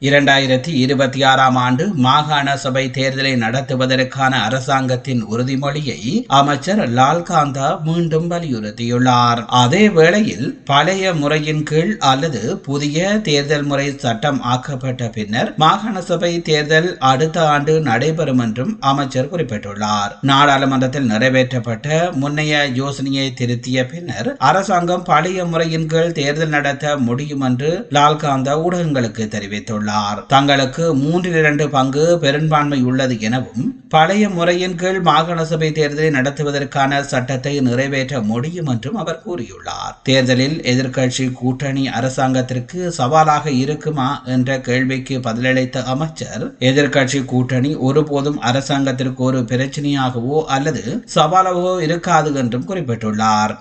இரண்டாயிரத்தி இருபத்தி ஆறாம் ஆண்டு மாகாண சபை தேர்தலை நடத்துவதற்கான அரசாங்கத்தின் உறுதிமொழியை அமைச்சர் லால்காந்தா மீண்டும் வலியுறுத்தியுள்ளார். அதே வேளையில் பழைய முறையின் கீழ் அல்லது புதிய தேர்தல் முறை சட்டம் ஆக்கப்பட்ட பின்னர் மாகாண சபை தேர்தல் அடுத்த ஆண்டு நடைபெறும் என்றும் அமைச்சர் குறிப்பிட்டுள்ளார். நாடாளுமன்றத்தில் நிறைவேற்றப்பட்ட முன்னைய யோசனையை திருத்திய பின்னர் அரசாங்கம் பழைய முறையின் கீழ் தேர்தல் நடத்த முடியும் என்று லால்காந்தா ஊடகங்களுக்கு தெரிவித்துள்ளார். தெரிவித்துள்ளார் தங்களுக்கு மூன்றில் இரண்டு பங்கு பெரும்பான்மை உள்ளது எனவும் பழைய முறையின் கீழ் மாகாண சபை தேர்தலை நடத்துவதற்கான சட்டத்தை நிறைவேற்ற முடியும் என்றும் அவர் கூறியுள்ளார். தேர்தலில் எதிர்க்கட்சி கூட்டணி அரசாங்கத்திற்கு சவாலாக இருக்குமா என்ற கேள்விக்கு பதிலளித்த அமைச்சர் எதிர்க்கட்சி கூட்டணி ஒருபோதும் அரசாங்கத்திற்கு ஒரு பிரச்சனையாகவோ அல்லது சவாலாகவோ இருக்காது என்றும் குறிப்பிட்டுள்ளார்.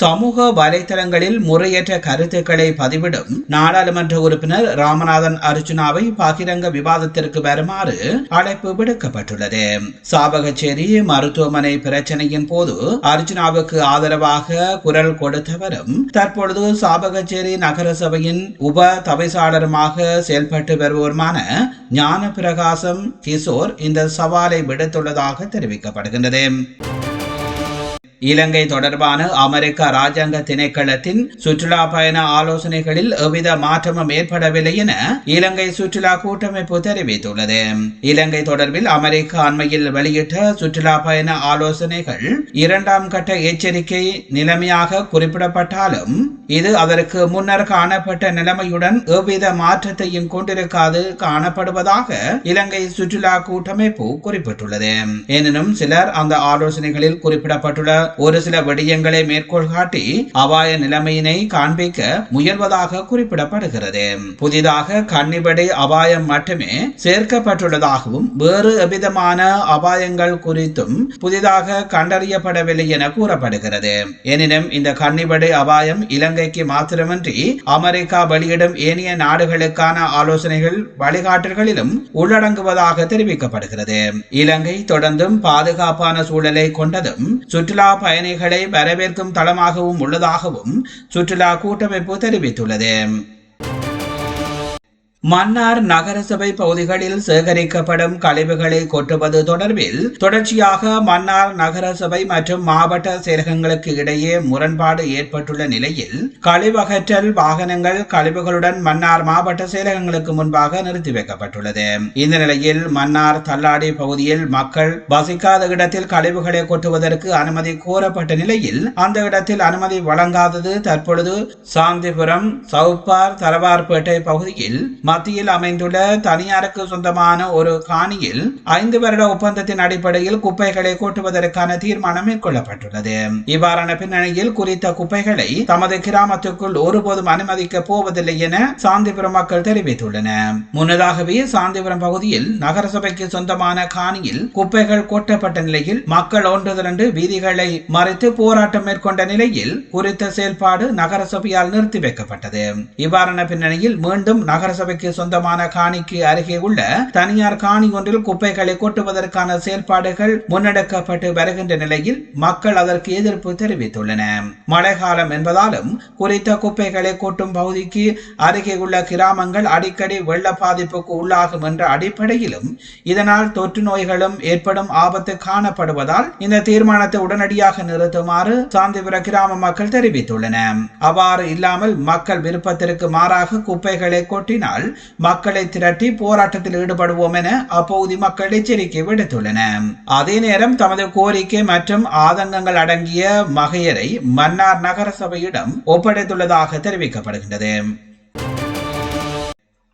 சமூக வலைதளங்களில் முறையற்ற கருத்துக்களை பதிவிடும் நாடாளுமன்ற உறுப்பினர் ராமநாதன் அர்ஜுனாவை பகிரங்க விவாதத்திற்கு வருமாறு அழைப்பு விடுக்கப்பட்டுள்ளது. சாபகச்சேரி மருத்துவமனை பிரச்சனையின் போது அர்ஜுனாவுக்கு ஆதரவாக குரல் கொடுத்தவரும் தற்பொழுது சாபகச்சேரி நகரசபையின் உப தவிசாளருமாக செயல்பட்டு வருவோருமான ஞான பிரகாசம் கிஷோர் இந்த சவாலை விடுத்துள்ளதாக தெரிவிக்கப்படுகின்றது. இலங்கை தொடர்பான அமெரிக்க ராஜாங்க திணைக்களத்தின் சுற்றுலா பயண ஆலோசனைகளில் எவ்வித மாற்றமும் ஏற்படவில்லை என இலங்கை சுற்றுலா கூட்டமைப்பு தெரிவித்துள்ளது. இலங்கை தொடர்பில் அமெரிக்க அண்மையில் வெளியிட்ட சுற்றுலா பயண ஆலோசனைகள் இரண்டாம் கட்ட எச்சரிக்கை நிலைமையாக குறிப்பிடப்பட்டாலும் இது அதற்கு முன்னர் காணப்பட்ட நிலைமையுடன் எவ்வித மாற்றத்தையும் கொண்டிருக்காது காணப்படுவதாக இலங்கை சுற்றுலா கூட்டமைப்பு குறிப்பிட்டுள்ளது. எனினும் சிலர் அந்த ஆலோசனைகளில் குறிப்பிடப்பட்டுள்ள ஒரு சில விடயங்களை மேற்கோள் காட்டி அபாய நிலைமையினை காண்பிக்க முயல்வதாக குறிப்பிடப்படுகிறது. புதிதாக கன்னிபடை அபாயம் மட்டுமே சேர்க்கப்பட்டுள்ளதாகவும் வேறு எவ்விதமான அபாயங்கள் குறித்தும் புதிதாக கண்டறியப்படவில்லை என கூறப்படுகிறது. எனினும் இந்த கன்னிபடை அபாயம் இலங்கைக்கு மாத்திரமின்றி அமெரிக்கா வெளியிடும் ஏனைய நாடுகளுக்கான ஆலோசனைகள் வழிகாட்டல்களிலும் உள்ளடங்குவதாக தெரிவிக்கப்படுகிறது. இலங்கை தொடர்ந்தும் பாதுகாப்பான சூழலை கொண்டதும் சுற்றுலா பயணிகளை வரவேற்கும் தளமாகவும் உள்ளதாகவும் சுற்றுலா கூட்டமைப்பு தெரிவித்துள்ளது. மன்னார் நகரசபை பகுதிகளில் சேகரிக்கப்படும் கழிவுகளை கொட்டுவது தொடர்பில் தொடர்ச்சியாக மன்னார் நகரசபை மற்றும் மாவட்ட செயலகங்களுக்கு இடையே முரண்பாடு ஏற்பட்டுள்ள நிலையில் கழிவகற்றல் வாகனங்கள் கழிவுகளுடன் மன்னார் மாவட்ட செயலகங்களுக்கு முன்பாக நிறுத்தி வைக்கப்பட்டுள்ளது. இந்த நிலையில் மன்னார் தள்ளாடி பகுதியில் மக்கள் வசிக்காத இடத்தில் கழிவுகளை கொட்டுவதற்கு அனுமதி கோரப்பட்ட நிலையில் அந்த இடத்தில் அனுமதி வழங்காதது தற்பொழுது சாந்திபுரம் சவுப்பார் தரவார்பேட்டை பகுதியில் மத்தியில் அமைந்துள்ள தனியாருக்கு சொந்தமான ஒரு காணியில் ஐந்து வருட ஒப்பந்தத்தின் அடிப்படையில் குப்பைகளை கூட்டுவதற்கான தீர்மானம் மேற்கொள்ளப்பட்டுள்ளது. இவ்வாறான பின்னணியில் குறித்த குப்பைகளை தமது கிராமத்துக்குள் ஒருபோதும் அனுமதிக்க போவதில்லை என சாந்திபுரம் மக்கள் தெரிவித்துள்ளனர். முன்னதாகவே சாந்திபுரம் பகுதியில் நகரசபைக்கு சொந்தமான காணியில் குப்பைகள் கொட்டப்பட்ட நிலையில் மக்கள் ஒன்று திரண்டு வீதிகளை மறைத்து போராட்டம் மேற்கொண்ட நிலையில் குறித்த செயல்பாடு நகரசபையால் நிறுத்தி வைக்கப்பட்டது. இவ்வாறான பின்னணியில் மீண்டும் நகரசபைக்கு சொந்தமான காணிக்கு அருகே உள்ள தனியார் காணி ஒன்றில் குப்பைகளை கொட்டுவதற்கான செயல்பாடுகள் முன்னெடுக்கப்பட்டு வருகின்ற நிலையில் மக்கள் அதற்கு எதிர்ப்பு தெரிவித்துள்ளனர் மழைக்காலம் என்பதாலும் குறித்த குப்பைகளை கொட்டும் பகுதிக்கு அருகே உள்ள கிராமங்கள் அடிக்கடி வெள்ள பாதிப்புக்கு உள்ளாகும் என்ற அடிப்படையிலும் இதனால் தொற்று நோய்களும் ஏற்படும் ஆபத்து காணப்படுவதால் இந்த தீர்மானத்தை உடனடியாக நிறுத்துமாறு சாந்திபுர கிராம மக்கள் தெரிவித்துள்ளனர். அவ்வாறு இல்லாமல் மக்கள் விருப்பத்திற்கு மாறாக குப்பைகளை கொட்டினால் மக்களை திரட்டி போராட்டத்தில் ஈடுபடுவோம் என அப்பகுதி மக்கள் எச்சரிக்கை விடுத்துள்ளனர் அதே நேரம் தமது கோரிக்கை மற்றும் ஆதங்கங்கள் அடங்கிய மகையரை மன்னார் நகரசபையிடம் ஒப்படைத்துள்ளதாக தெரிவிக்கப்படுகின்றது.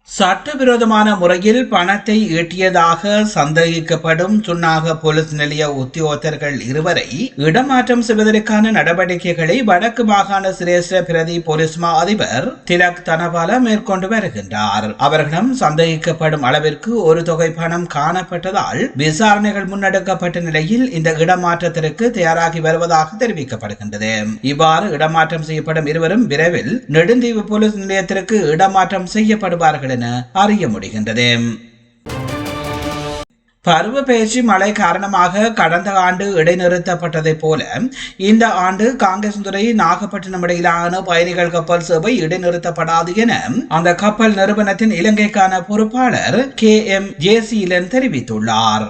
சட்டவிரோதமான முறையில் பணத்தை ஈட்டியதாக சந்தேகிக்கப்படும் சுன்னாக போலீஸ் நிலைய உத்தியோகத்தர்கள் இருவரை இடமாற்றம் செய்வதற்கான நடவடிக்கைகளை வடக்கு மாகாண சிரேஷ்ட பிரதி போலீஸ் மா அதிபர் திலக் தனபால மேற்கொண்டு வருகின்றார். அவர்களிடம் சந்தேகிக்கப்படும் அளவிற்கு ஒரு தொகை பணம் காணப்பட்டதால் விசாரணைகள் முன்னெடுக்கப்பட்ட நிலையில் இந்த இடமாற்றத்திற்கு தயாராகி வருவதாக தெரிவிக்கப்படுகின்றது. இவ்வாறு இடமாற்றம் செய்யப்படும் இருவரும் விரைவில் நெடுந்தீவு போலீஸ் நிலையத்திற்கு இடமாற்றம் செய்யப்படுவார்கள் என அறிய முடிகின்றது. பருவ பயிற்சி மழை காரணமாக கடந்த ஆண்டு இடைநிறுத்தப்பட்டதைப் போல இந்த ஆண்டு காங்கேசந்துறை நாகப்பட்டினம் இடையிலான பயணிகள் கப்பல் சேவை இடைநிறுத்தப்படாது என அந்த கப்பல் நிறுவனத்தின் இலங்கைக்கான பொறுப்பாளர் கே எம் ஜேசியிலன் தெரிவித்துள்ளார்.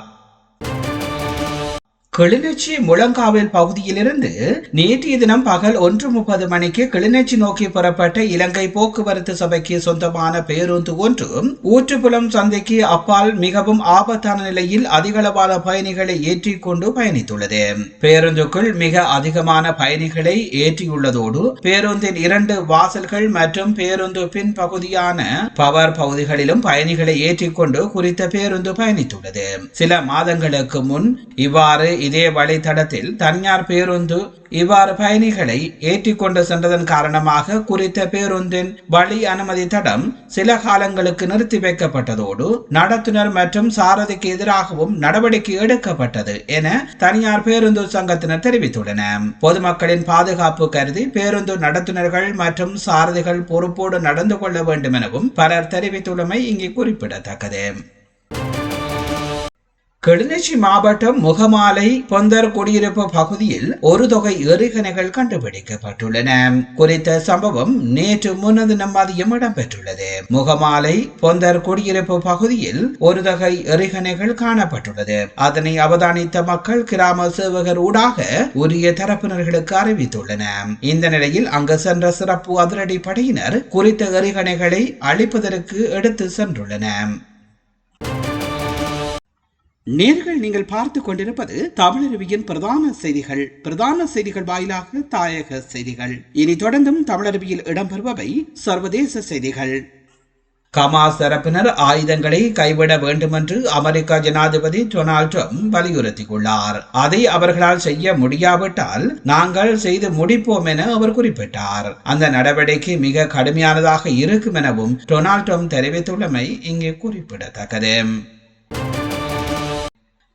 கிளிநொச்சி முழங்காவில் பகுதியிலிருந்து நேற்றைய தினம் பகல் ஒன்று முப்பது மணிக்கு கிளிநொச்சி நோக்கி புறப்பட்ட இலங்கை போக்குவரத்து சபைக்கு சொந்தமான பேருந்து ஒன்று ஊற்றுப்புலம் சந்தைக்கு அப்பால் மிகவும் ஆபத்தான நிலையில் அதிகளவான பயணிகளை ஏற்றிக்கொண்டு பயணித்துள்ளது. பேருந்துக்குள் மிக அதிகமான பயணிகளை ஏற்றியுள்ளதோடு பேருந்தின் இரண்டு வாசல்கள் மற்றும் பேருந்து பின் பகுதியான பவர் பகுதிகளிலும் பயணிகளை ஏற்றிக்கொண்டு குறித்த பேருந்து பயணித்துள்ளது. சில மாதங்களுக்கு முன் இவ்வாறு இதே வழித்தடத்தில் தனியார் பேருந்து இவ்வாறு பயணிகளை ஏற்றிக்கொண்டு சென்றதன் காரணமாக குறித்த பேருந்தின் வழி அனுமதி தடம் சில காலங்களுக்கு நிறுத்தி வைக்கப்பட்டதோடு நடத்துனர் மற்றும் சாரதிக்கு எதிராகவும் நடவடிக்கை எடுக்கப்பட்டது என தனியார் பேருந்து சங்கத்தினர் தெரிவித்துள்ளனர். பொதுமக்களின் பாதுகாப்பு கருதி பேருந்து நடத்துனர்கள் மற்றும் சாரதிகள் பொறுப்போடு நடந்து கொள்ள வேண்டும் எனவும் பலர் தெரிவித்துள்ளமை இங்கே குறிப்பிடத்தக்கது. கிளிநொச்சி மாவட்டம் முகமாலை பொந்தர் குடியிருப்பு பகுதியில் ஒரு தொகை எரிகணைகள் கண்டுபிடிக்கப்பட்டுள்ளன. குறித்த சம்பவம் நேற்று முன்னதினம் மதியம் இடம்பெற்றுள்ளது. முகமாலை பொந்தர் குடியிருப்பு பகுதியில் ஒரு தொகை எரிகணைகள் காணப்பட்டுள்ளது. அதனை அவதானித்த மக்கள் கிராம சேவகர் ஊடாக உரிய தரப்பினர்களுக்கு அறிவித்துள்ளன இந்த நிலையில் அங்கு சென்ற சிறப்பு அதிரடி படையினர் குறித்த எரிகணைகளை அழிப்பதற்கு எடுத்து சென்றுள்ளனர். நேர்கள் நீங்கள் பார்த்து கொண்டிருப்பது தமிழருவியின் பிரதான செய்திகள். பிரதான செய்திகள் வாயிலாக தாயக செய்திகள். இனி தொடர்ந்தும் தமிழருவியில் இடம்பெறுபவை சர்வதேச செய்திகள். கமாஸ் தரப்பினர் ஆயுதங்களை கைவிட வேண்டுமென்று அமெரிக்க ஜனாதிபதி டொனால்ட் ட்ரம்ப் வலியுறுத்தியுள்ளார். அதை அவர்களால் செய்ய முடியாவிட்டால் நாங்கள் செய்து முடிப்போம் என அவர் குறிப்பிட்டார். அந்த நடவடிக்கை மிக கடுமையானதாக இருக்கும் எனவும் டொனால்ட் ட்ரம்ப் தெரிவித்துள்ளமை இங்கே குறிப்பிடத்தக்கது.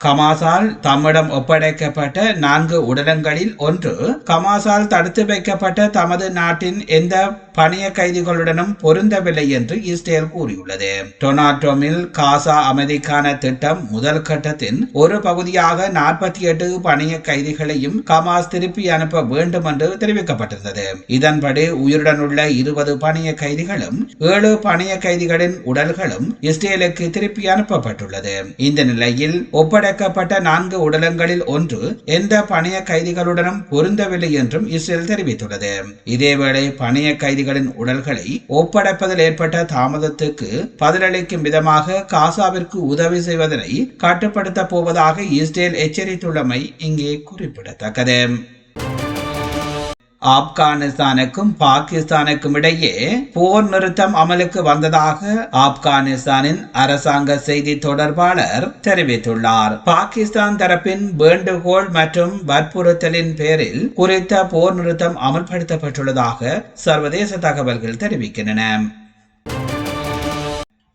கமாசால் தம்மிடம் ஒப்படைக்கப்பட்ட நான்கு உடலங்களில் ஒன்று. கமாசால் தடுத்து வைக்கப்பட்ட தமது நாட்டின் எந்த பணிய கைதிகளுடனும் பொருந்தவில்லை என்று இஸ்ரேல் கூறியுள்ளது. டொனாட்டோமில் காசா அமைதிக்கான திட்டம் முதல் கட்டத்தின் ஒரு பகுதியாக நாற்பத்தி எட்டு பணிய கைதிகளையும் கமாஸ் திருப்பி அனுப்ப வேண்டும் என்று தெரிவிக்கப்பட்டிருந்தது. இதன்படி உயிருடன் உள்ள இருபது பணிய கைதிகளும் ஏழு பணிய கைதிகளின் உடல்களும் இஸ்ரேலுக்கு திருப்பி அனுப்பப்பட்டுள்ளது. இந்த நிலையில் ஒப்படை கண்டெடுக்கப்பட்ட நான்கு உடலங்களில் ஒன்று எந்த பணைய கைதிகளுடனும் பொருந்தவில்லை என்றும் இஸ்ரேல் தெரிவித்துள்ளது. இதேவேளை பணைய கைதிகளின் உடல்களை ஒப்படைப்பதில் ஏற்பட்ட தாமதத்துக்கு பதிலளிக்கும் விதமாக காசாவிற்கு உதவி செய்வதனை கட்டுப்படுத்தப் போவதாக இஸ்ரேல் எச்சரித்துள்ளமை இங்கே குறிப்பிடத்தக்கது. ஆப்கானிஸ்தானுக்கும் பாகிஸ்தானுக்கும் இடையே போர் நிறுத்தம் அமலுக்கு வந்ததாக ஆப்கானிஸ்தானின் அரசாங்க செய்தி தொடர்பாளர் தெரிவித்துள்ளார். பாகிஸ்தான் தரப்பின் வேண்டுகோள் மற்றும் வற்புறுத்தலின் பேரில் குறித்த போர் நிறுத்தம் அமல்படுத்தப்பட்டுள்ளதாக சர்வதேச தகவல்கள் தெரிவிக்கின்றன.